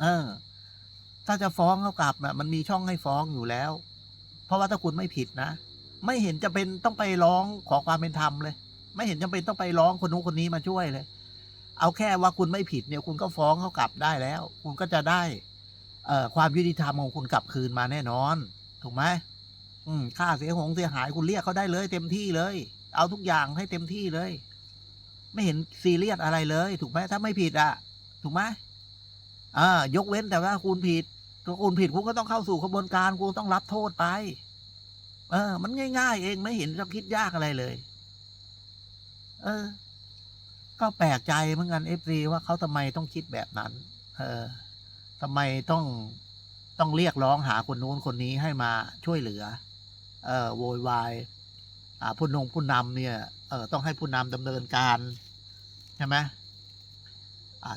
เออ ถ้าจะฟ้องเขากลับนะมันมีช่องให้ฟ้องอยู่แล้ว เพราะว่าถ้าคุณไม่ผิดนะ ไม่เห็นจะเป็นต้องไปร้องขอความเป็นธรรมเลย ไม่เห็นจำเป็นต้องไปร้องคนนู้นคนนี้มาช่วยเลย เอาแค่ว่าคุณไม่ผิดเนี่ย คุณก็ฟ้องเขากลับได้แล้ว คุณก็จะได้ เอ่อความยุติธรรมของคุณกลับคืนมาแน่นอน ถูกไหมอืมค่าเสียหงเสียหายคุณเรียกเขาได้เลยเต็มที่เลย เอาทุกอย่างให้เต็มที่เลย ไม่เห็นซีเรียสอะไรเลย ถูกไหมถ้าไม่ผิดอะ ถูกไหม อ่ายกเว้นแต่ว่าคุณผิดถ้าคุณผิดคุณก็ต้องเข้าสู่กระบวนการคุณต้องรับโทษไป เออ มันง่าย ๆ เองไม่เห็นจะคิดยากอะไรเลย เออ ก็แปลกใจเหมือนกันเอฟซีว่าเขาทำไมต้องคิดแบบนั้น เออทำไมต้องต้องเรียกร้องหาคนนู้นคนนี้ให้มาช่วยเหลือ เออโวยวายอ่าผู้นงผู้นำเนี่ย เออต้องให้ผู้นำดำเนินการ ใช่ไหม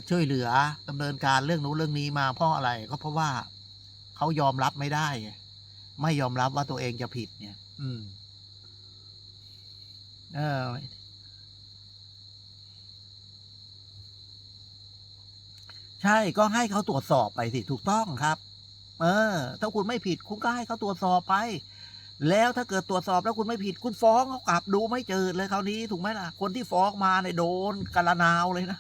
ช่วยเหลือดำเนินการเรื่องนู้นเรื่องนี้มาเพราะอะไรก็เพราะว่าเขายอมรับไม่ได้ไงไม่ยอมรับว่าตัวเองจะผิดเนี่ย อืม เออใช่ก็ให้เขาตรวจสอบไปสิถูกต้องครับ เออ ถ้าคุณไม่ผิด คุณก็ให้เขาตรวจสอบไป แล้วถ้าเกิดตรวจสอบแล้วคุณไม่ผิด คุณฟ้องเขากลับดูไม่เจอเลยคราวนี้ถูกไหมล่ะ คนที่ฟ้องมาเนี่ยโดนกระนาวเลยนะ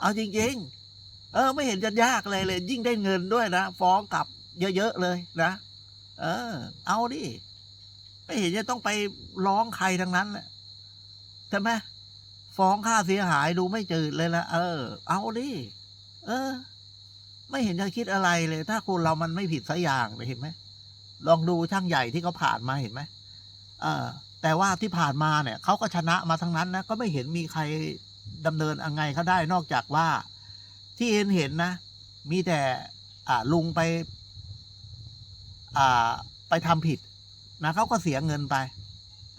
เอาจริงๆ เออ ไม่เห็นจะยากเลยเลย ยิ่งได้เงินด้วยนะ ฟ้องกลับเยอะๆเลยนะ เออ เอาดิ ไม่เห็นจะต้องไปร้องใครทั้งนั้นแหละใช่ไหมฟ้องค่าเสียหายดูไม่จืดเลยละเออ เอาดิ เออ ไม่เห็นจะคิดอะไรเลย ถ้าคนเรามันไม่ผิดสักอย่างเลยเห็นไหมลองดูช่างใหญ่ที่เขาผ่านมาเห็นไหมเออ แต่ว่าที่ผ่านมาเนี่ยเขาก็ชนะมาทั้งนั้นนะ ก็ไม่เห็นมีใคร ดำเนินอะไรเขาได้นอกจากว่าที่เห็นเห็นนะ มีแต่ลุงไปไปทำผิดนะเขาก็เสียเงินไป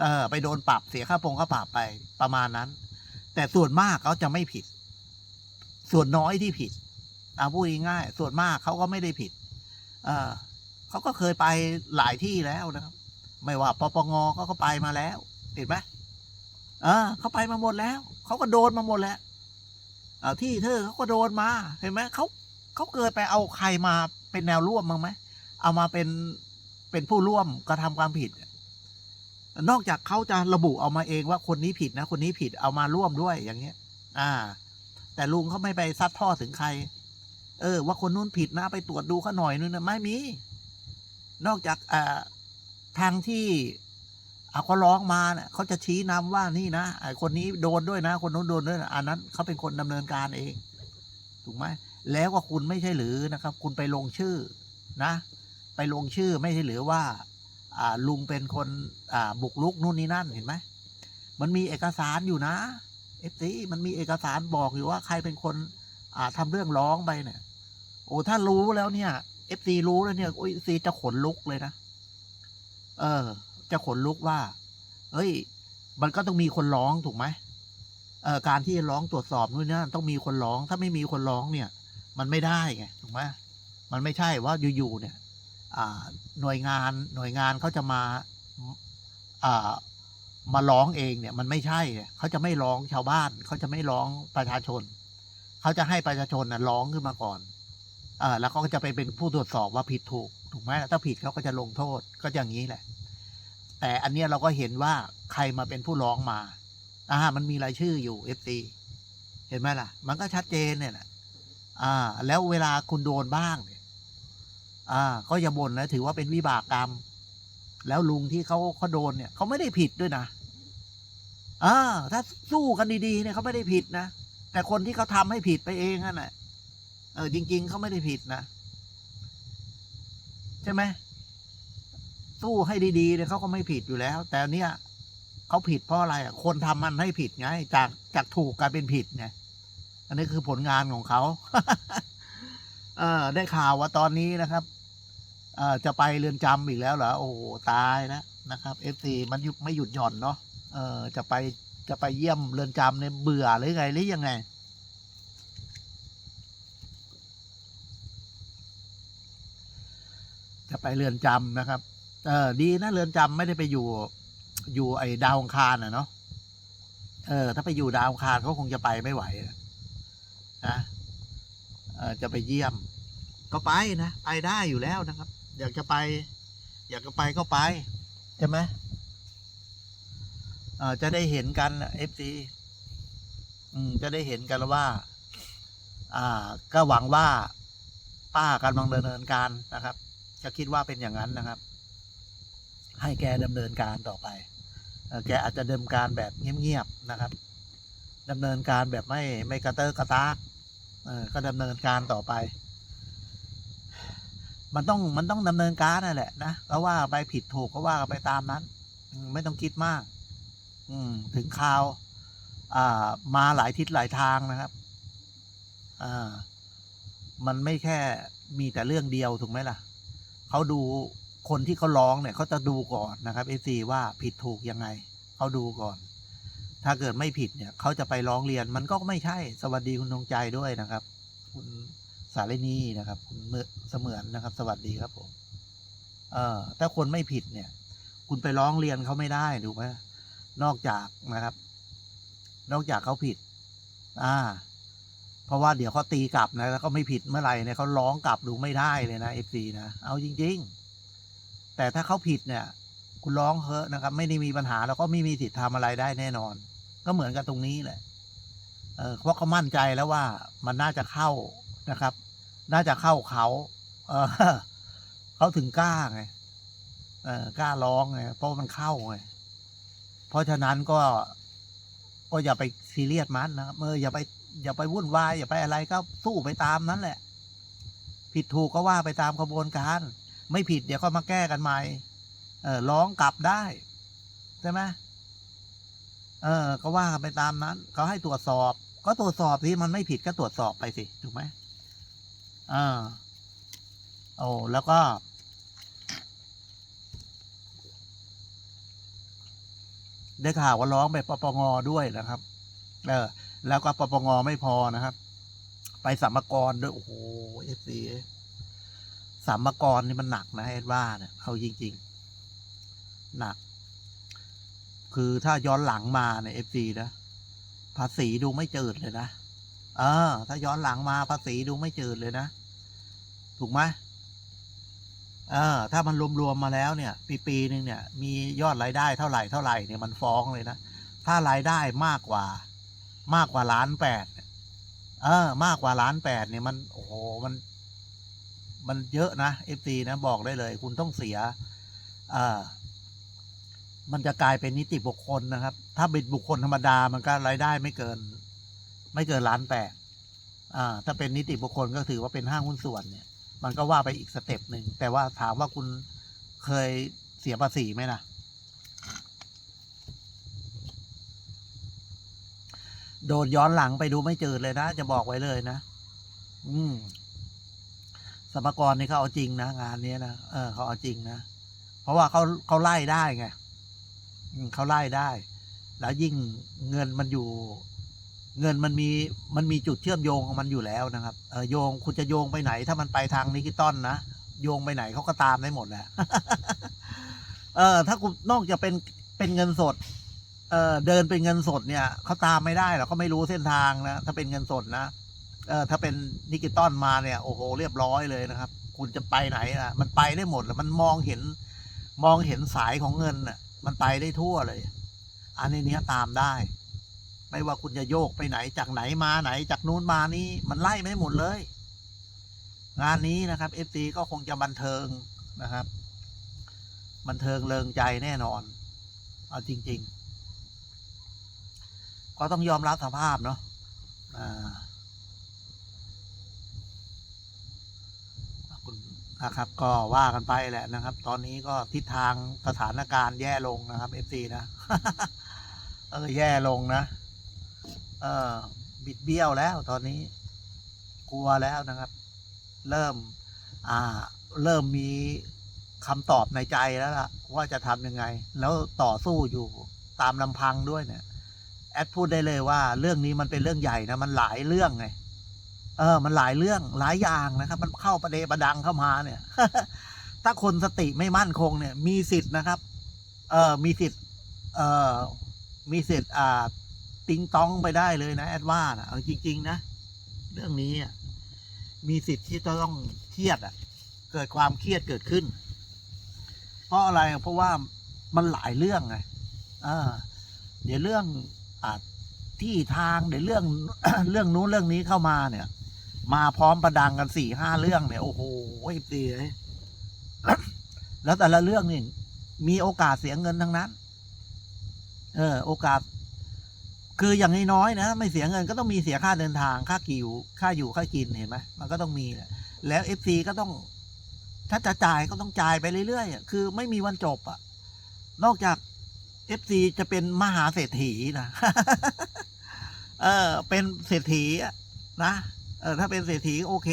เออ ไปโดนปรับเสียค่าปงค่าปรับไปประมาณนั้น แต่ส่วนมากเขาจะไม่ผิด ส่วนน้อยที่ผิดเอาพูดง่ายๆส่วนมากเขาก็ไม่ได้ผิด เออเขาก็เคยไปหลายที่แล้วนะครับ ไม่ว่าปปงเขาก็ไปมาแล้ว เห็นไหมเออเขาไปมาหมดแล้ว เขาก็โดนมาหมดแหล้วเออที่เธอเขาก็โดนมา เห็นไหมเขาเขาเคยไปเอาใครมาเป็นแนวร่วมมั้งไหมเอามาเป็นเป็นผู้ร่วมกระทำความผิด นอกจากเขาจะระบุเอามาเองว่าคนนี้ผิดนะ คนนี้ผิดเอามาร่วมด้วยอย่างเงี้ย อ่า แต่ลุงเขาไม่ไปซัดทอดถึงใคร เออ ว่าคนนู้นผิดนะไปตรวจดูเขาหน่อยนู่นนะไม่มี นอกจากอ่าทางที่ เอาเขาร้องมาเนี่ยเขาจะชี้นำว่านี่นะไอ้คนนี้โดนด้วยนะ คนนู้นโดนด้วยนะอันนั้นเขาเป็นคนดำเนินการเอง ถูกไหมแล้วก็คุณไม่ใช่หรือนะครับ คุณไปลงชื่อนะ ไปลงชื่อไม่ใช่หรือว่าลุงเป็นคนบุกลุกนู่นนี่นั่นเห็นไหมมันมีเอกสารอยู่นะเอฟซีมันมีเอกสารบอกอยู่ว่าใครเป็นคนอ่าทำเรื่องร้องไปเนี่ย โอ้ถ้ารู้แล้วเนี่ยเอฟซีรู้แล้วเนี่ยโอ้ยซีจะขนลุกเลยนะ เออ จะขนลุกว่าเฮ้ย มันก็ต้องมีคนร้องถูกไหมเอ่อการที่จะร้องตรวจสอบนู่นนี่นั่นต้องมีคนร้อง ถ้าไม่มีคนร้องเนี่ย มันไม่ได้ไงถูกไหมมันไม่ใช่ว่าอยู่ๆเนี่ยอ่าหน่วยงานหน่วยงานเขาจะมาอ่ามาร้องเองเนี่ย มันไม่ใช่เขาจะไม่ร้องชาวบ้านเขาจะไม่ร้องประชาชนเขาจะให้ประชาชนนะร้องขึ้นมาก่อนเออแล้วเขาก็จะไปเป็นผู้ตรวจสอบว่าผิดถูกถูกไหมถ้าผิดเขาก็จะลงโทษก็อย่างนี้แหละ แต่อันเนี้ยเราก็เห็นว่าใครมาเป็นผู้ร้องมาอ่ามันมีรายชื่ออยู่เอฟซีเห็นไหมล่ะ มันก็ชัดเจนเนี่ยนะอ่า แล้วเวลาคุณโดนบ้างเนี่ยอ่า ก็อย่าบ่นนะถือว่าเป็นวิบากกรรม แล้วลุงที่เขาเขาโดนเนี่ยเขาไม่ได้ผิดด้วยนะอ่าถ้าสู้กันดีๆเนี่ยเขาไม่ได้ผิดนะแต่คนที่เขาทำให้ผิดไปเองนั่นแหละเออจริง ๆเขาไม่ได้ผิดนะ ใช่ไหม สู้ให้ดีๆเนี่ยเขาก็ไม่ผิดอยู่แล้ว แต่เนี้ยเขาผิดเพราะอะไรอะคนทำมันให้ผิดไง จากจากถูกกลายเป็นผิดไงอันนี้คือผลงานของเขาเออได้ข่าวว่าตอนนี้นะครับเออจะไปเรือนจำอีกแล้วเหรอโอ้โหตายแล้วนะครับเอฟซีมันยุไม่หยุดหย่อนเนาะเออจะไปจะไปเยี่ยมเรือนจำเนี่ยเบื่อหรือไงหรือยังไงจะไปเรือนจำนะครับ เออ ดีนะเรือนจำไม่ได้ไปอยู่ อยู่ไอ้ดาวองคารนะเนาะเออ ถ้าไปอยู่ดาวองคารก็คงจะไปไม่ไหวนะออจะไปเยี่ยม ก็ไปนะไปได้อยู่แล้วนะครับ อยากจะไป อยากจะไปก็ไปใช่ไหมเออจะได้เห็นกันเอฟซีอืมจะได้เห็นกันวว่า อ่า ก็หวังว่าป้ากำลังดำเนินการนะครับ จะคิดว่าเป็นอย่างนั้นนะครับ ให้แกดำเนินการต่อไป แกอาจจะดำเนินการแบบเงียบๆนะครับดำเนินการแบบไม่ไม่กระเตอะกระตากก็ดำเนินการต่อไป มันต้องมันต้องดำเนินการนั่นแหละนะก็ว่าไปผิดถูกก็ว่าไปตามนั้น ไม่ต้องคิดมาก อืมถึงข่าว อ่า มาหลายทิศหลายทางนะครับอ่ามันไม่แค่มีแต่เรื่องเดียวถูกไหมล่ะ เขาดู คนที่เขาร้องเนี่ยเขาจะดูก่อนนะครับเอซีว่าผิดถูกยังไงเขาดูก่อน ถ้าเกิดไม่ผิดเนี่ยเขาจะไปร้องเรียนมันก็ไม่ใช่สวัสดีคุณดวงใจด้วยนะครับ คุณสารินีนะครับ คุณเมื่อเสมือนนะครับ สวัสดีครับผมเออถ้าคนไม่ผิดเนี่ย คุณไปร้องเรียนเขาไม่ได้ถูกไหมนอกจากนะครับ นอกจากเขาผิด อ่า เพราะว่าเดี๋ยวเขาตีกลับนะแล้วก็ไม่ผิดเมื่อไหร่เนี่ยเขาร้องกลับดูไม่ได้เลยนะเอฟซีนะเอาจริง ๆ แต่ถ้าเขาผิดเนี่ย คุณร้องเถอะนะครับ ไม่ได้มีปัญหาแล้วก็ไม่มีสิทธิ์ทำอะไรได้แน่นอน ก็เหมือนกับตรงนี้แหละเออเพราะเขามั่นใจแล้วว่ามันน่าจะเข้านะครับ น่าจะเข้าเขาเออเขาถึงกล้าไงเออกล้าร้องไงเพราะมันเข้าไงเพราะฉะนั้นก็ก็อย่าไปซีเรียสมันนะครับเอออย่าไปอย่าไปวุ่นวายอย่าไปอะไรก็สู้ไปตามนั้นแหละ ผิดถูกก็ว่าไปตามกระบวนการ ไม่ผิดเดี๋ยวก็มาแก้กันใหม่เออร้องกลับได้ใช่ไหมเออ ก็ว่ากันไปตามนั้นเขาให้ตรวจสอบ ก็ตรวจสอบที่มันไม่ผิดก็ตรวจสอบไปสิถูกไหมอ่าโอ้แล้วก็ ได้ข่าวว่าร้องแบบปปงด้วยนะครับ เออ แล้วก็ปปงไม่พอนะครับ ไปสัมมกรด้วย โอ้โหเอฟซี สัมมกรนี่มันหนักนะเอ็ดว่าเนี่ยเอาจริง ๆ หนัก คือถ้าย้อนหลังมาในเอฟซีนะภาษีดูไม่จืดเลยนะเออ ถ้าย้อนหลังมาภาษีดูไม่จืดเลยนะ ถูกไหมเออ ถ้ามันรวมๆมาแล้วเนี่ย ปีปีหนึ่งเนี่ย มียอดรายได้เท่าไหร่เท่าไหร่เนี่ยมันฟ้องเลยนะ ถ้ารายได้มากกว่า มากกว่าล้านแปดเออ มากกว่าล้านแปดเนี่ยมันโอ้โหมัน มันเยอะนะเอฟซีนะบอกได้เลย คุณต้องเสียอ่อมันจะกลายเป็นนิติบุคคลนะครับ ถ้าเป็นบุคคลธรรมดามันก็รายได้ไม่เกิน ไม่เกินล้านแปดอ่าถ้าเป็นนิติบุคคลก็ถือว่าเป็นห้างหุ้นส่วนเนี่ย มันก็ว่าไปอีกสเต็ปหนึ่งแต่ว่าถามว่าคุณเคยเสียภาษีไหมนะโดนย้อนหลังไปดูไม่เจืดเลยนะ จะบอกไว้เลยนะ อืม สมกรนี่เขาเอาจริงนะงานนี้นะเออเขาเอาจริงนะเพราะว่าเขาเขาไล่ได้ไงเขาไล่ได้ แล้วยิ่งเงินมันอยู่ เงินมันมีมันมีจุดเชื่อมโยงของมันอยู่แล้วนะครับเออโยงคุณจะโยงไปไหน ถ้ามันไปทางดิจิตอลนะโยงไปไหนเขาก็ตามได้หมดแหละเออ ถ้าคุณนอกจากเป็นเป็นเงินสด เออเดินเป็นเงินสดเนี่ยเขาตามไม่ได้หรอกเขาไม่รู้เส้นทางนะถ้าเป็นเงินสดนะ เออถ้าเป็นดิจิตอลมาเนี่ยโอ้โหเรียบร้อยเลยนะครับ คุณจะไปไหนนะมันไปได้หมดแล้วมันมองเห็น มองเห็นสายของเงินน่ะ มันไปได้ทั่วเลย อันนี้เนี้ยตามได้ ไม่ว่าคุณจะโยกไปไหนจากไหนมาไหน จากนู้นมานี้มันไล่ไม่หมดเลย งานนี้นะครับเอฟซีก็คงจะบันเทิงนะครับ บันเทิงเริงใจแน่นอน เอาจริง ๆ ก็ต้องยอมรับสภาพเนาะอ่าคุณ นะครับ ก็ว่ากันไปแหละนะครับ ตอนนี้ก็ทิศทางสถานการณ์แย่ลงนะครับเอฟซีนะ เออ แย่ลงนะ เออ บิดเบี้ยวแล้วตอนนี้ กลัวแล้วนะครับ เริ่ม อ่า เริ่มมีคำตอบในใจแล้วล่ะ ว่าจะทำยังไง แล้วต่อสู้อยู่ตามลำพังด้วยเนี่ยแอดพูดได้เลยว่าเรื่องนี้มันเป็นเรื่องใหญ่นะ มันหลายเรื่องไง เออ มันหลายเรื่องหลายอย่างนะครับ มันเข้าประเดประดังเข้ามาเนี่ย ถ้าคนสติไม่มั่นคงเนี่ย มีสิทธิ์นะครับ เออมีสิทธิ์ เออมีสิทธิ์อ่า ติงต้องไปได้เลยนะแอดว่านะเอาจริง ๆ นะ เรื่องนี้อะมีสิทธิ์ที่จะต้องเครียดอะ เกิดความเครียดเกิดขึ้น เพราะอะไรเพราะว่ามันหลายเรื่องไงอ่าเดี๋ยวเรื่องอ่าที่ทางเดี๋ยวเรื่องเรื่องนู้นเรื่องนี้เข้ามาเนี่ย มาพร้อมประดังกันสี่ห้าเรื่องเนี่ย โอ้โหเตียแล้วแต่ละเรื่องนี่มีโอกาสเสียเงินทั้งนั้น เออ โอกาส คืออย่างน้อยๆนะไม่เสียเงินก็ต้องมีเสียค่าเดินทาง ค่ากิวค่าอยู่ค่ากินเห็นไหมมันก็ต้องมีแล้วเอฟซีก็ต้อง ถ้าจะจ่ายก็ต้องจ่ายไปเรื่อยๆคือไม่มีวันจบอะนอกจากเอฟซีจะเป็นมหาเศรษฐีนะเออ เป็นเศรษฐีนะ เออถ้าเป็นเศรษฐีโอเค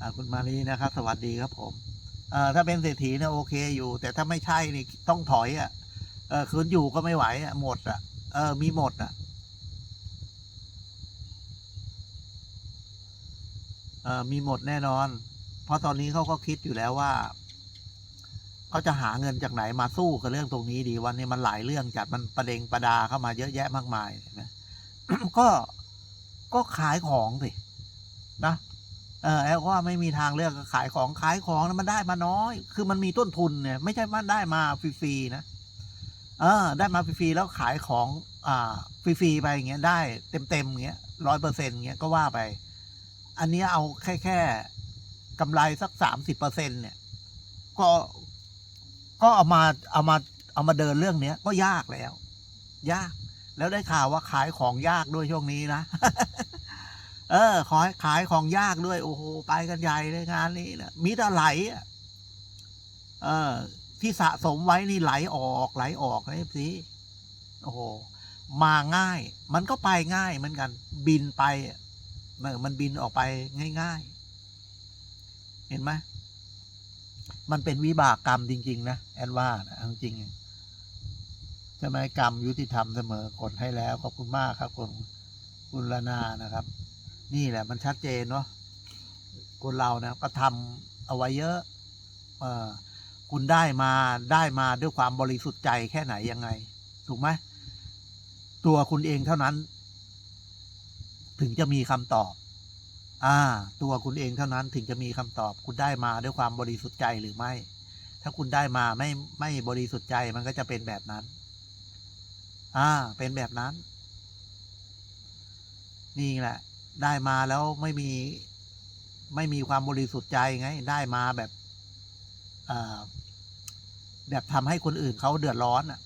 อ่าคุณมารีนะครับ สวัสดีครับผม เออถ้าเป็นเศรษฐีเนี่ยโอเคอยู่ แต่ถ้าไม่ใช่นี่ต้องถอยอะ เออคืนอยู่ก็ไม่ไหวอะหมดอะ เออ มีหมดอะ เออมีหมดแน่นอน เพราะตอนนี้เขาก็คิดอยู่แล้วว่า เขาจะหาเงินจากไหนมาสู้กับเรื่องตรงนี้ดีวันนี้มันหลายเรื่องจัดมันประเด็งประดาเข้ามาเยอะแยะมากมายนะก็ก็ขายของสินะเออแอลว่าไม่มีทางเลือกขายของขายของมันได้มาน้อย คือมันมีต้นทุนเนี่ยไม่ใช่ว่าได้มาฟรีๆนะเออ ได้มาฟรีๆแล้วขายของอ่าฟรีๆไปอย่างเงี้ยได้เต็มๆอย่างเงี้ยร้อยเปอร์เซ็นต์เงี้ยก็ว่าไป อันนี้เอาแค่แค่กำไรสักสามสิบเปอร์เซ็นต์เนี่ย ก็ ก็เอามาเอามาเอามาเดินเรื่องเนี้ย ก็ยากแล้ว ยาก แล้วได้ข่าวว่าขายของยากด้วยช่วงนี้นะ เออ ขอขายของยากด้วย โอ้โห ไปกันใหญ่เลยงานนี้นะมีแต่ไหลเออ ที่สะสมไว้นี่ไหลออกไหลออกนะสิโอ้โห มาง่าย มันก็ไปง่ายเหมือนกัน บินไปเออมันบินออกไปง่าย ๆ เห็นไหม มันเป็นวิบากกรรมจริง ๆ นะแอนว่านะจริงใช่ไหมกรรมยุติธรรมเสมอกดให้แล้วขอบคุณมากครับคุณคุณละนานะครับ นี่แหละมันชัดเจนเนาะคนเรานะก็ทำเอาไว้เยอะเออคุณได้มาได้มาด้วยความบริสุทธิ์ใจแค่ไหนยังไง ถูกไหมตัวคุณเองเท่านั้น ถึงจะมีคำตอบ อ่า ตัวคุณเองเท่านั้นถึงจะมีคำตอบ คุณได้มาด้วยความบริสุทธิ์ใจหรือไม่ ถ้าคุณได้มาไม่ไม่บริสุทธิ์ใจมันก็จะเป็นแบบนั้น อ่า เป็นแบบนั้น นี่แหละ ได้มาแล้วไม่มี ไม่มีความบริสุทธิ์ใจไง ได้มาแบบอ่าแบบทำให้คนอื่นเขาเดือดร้อนอะ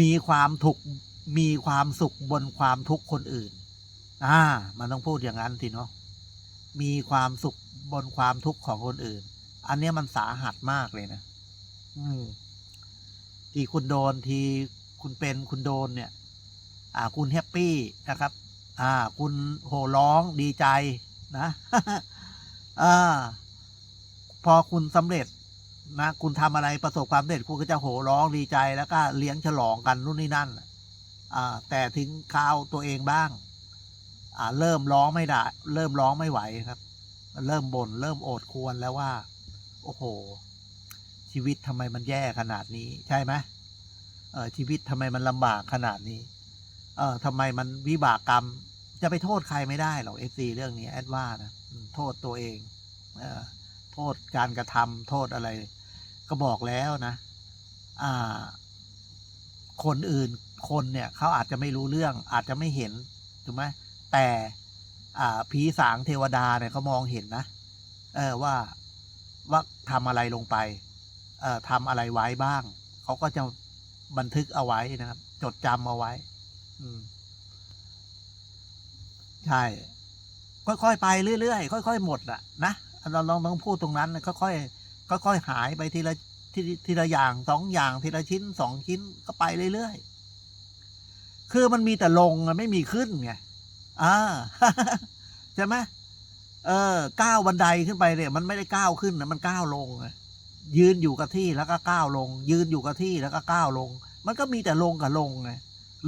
มีความถูกมีความสุขบนความทุกข์คนอื่น อ่า มันต้องพูดอย่างนั้นทีเนาะมีความสุขบนความทุกข์ของคนอื่น อันเนี้ยมันสาหัสมากเลยนะ อืม ที่คุณโดนทีคุณเป็นคุณโดนเนี่ย อ่า คุณแฮปปี้นะครับ อ่า คุณโห่ร้องดีใจนะอ่าพอคุณสำเร็จนะคุณทำอะไรประสบความสำเร็จคุณก็จะโห่ร้องดีใจแล้วก็เลี้ยงฉลองกันนู่นนี่นั่น อ่า แต่ถึงคราวตัวเองบ้างอ่า เริ่มร้องไม่ได้ เริ่มร้องไม่ไหวครับ เริ่มบน่นเริ่มโอดควรแล้วว่า โอ้โห ชีวิตทำไมมันแย่ขนาดนี้ ใช่ไหมเออชีวิตทำไมมันลำบากขนาดนี้ เออทำไมมันวิบากกรรม จะไปโทษใครไม่ได้หรอกเอฟซีเรื่องนี้แอดว่านะโทษตัวเองเออโทษการกระทำโทษอะไร ก็บอกแล้วนะอ่าคนอื่นคนเนี่ยเขาอาจจะไม่รู้เรื่องอาจจะไม่เห็นถูกไหม แต่ผีสางเทวดาเนี่ยเขามองเห็นนะเออว่าว่าทำอะไรลงไปเอ่อทำอะไรไว้บ้าง เขาก็จะบันทึกเอาไว้นะครับ จดจำเอาไว้ อืม ใช่ ค่อยๆไปเรื่อยๆค่อยๆหมดอะนะเราลองต้องพูดตรงนั้นนะค่อยๆค่อยๆหายไปทีละทีทีละอย่างสองอย่างทีละชิ้นสองชิ้นก็ไปเรื่อยๆ คือมันมีแต่ลงไม่มีขึ้นไง อ่าใช่ไหมเออก้าวบันไดขึ้นไปเนี่ย มันไม่ได้ก้าวขึ้นนะมันก้าวลงยืนอยู่กับที่แล้วก็ก้าวลง ยืนอยู่กับที่แล้วก็ก้าวลง มันก็มีแต่ลงกับลงไง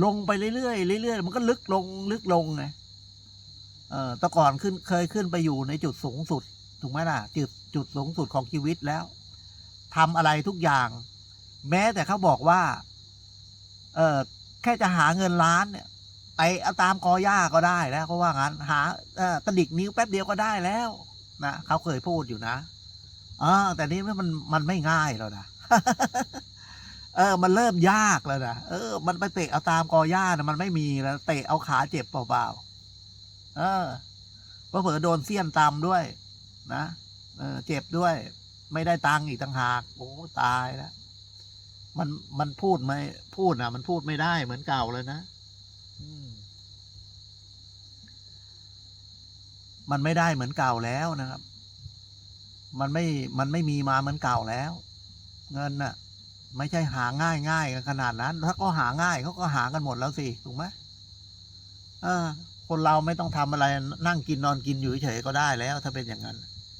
ลงไปเรื่อยๆเรื่อยๆมันก็ลึกลงลึกลงไงเออแต่ก่อนขึ้นเคยขึ้นไปอยู่ในจุดสูงสุดถูกไหมล่ะจุดจุดสูงสุดของชีวิตแล้วทำอะไรทุกอย่าง แม้แต่เขาบอกว่า เออแค่จะหาเงินล้านเนี่ย ไปเอาตามกอหญ้าก็ได้แล้วเขาว่างั้นหาเอ่อกระดิกนิ้วแป๊บเดียวก็ได้แล้วนะเขาเคยพูดอยู่นะเออแต่นี้มันมันไม่ง่ายแล้วนะเออ มันเริ่มยากแล้วนะเออ มันไปเตะเอาตามกอหญ้านะมันไม่มีแล้วเตะเอาขาเจ็บเปล่าๆเออเพราะเผลอโดนเสี้ยนตำด้วย นะเออ เจ็บด้วย ไม่ได้ตังค์อีกต่างหากโอ้ตายแล้วมันมันพูดไม่พูดนะมันพูดไม่ได้เหมือนเก่าเลยนะ มันไม่ได้เหมือนเก่าแล้วนะครับ มันไม่ มันไม่มีมาเหมือนเก่าแล้ว เงินน่ะ ไม่ใช่หาง่ายง่ายกันขนาดนั้น ถ้าก็หาง่ายเขาก็หากันหมดแล้วสิ ถูกไหมเออคนเราไม่ต้องทำอะไรนั่งกินนอนกินอยู่เฉยก็ได้แล้ว ถ้าเป็นอย่างนั้น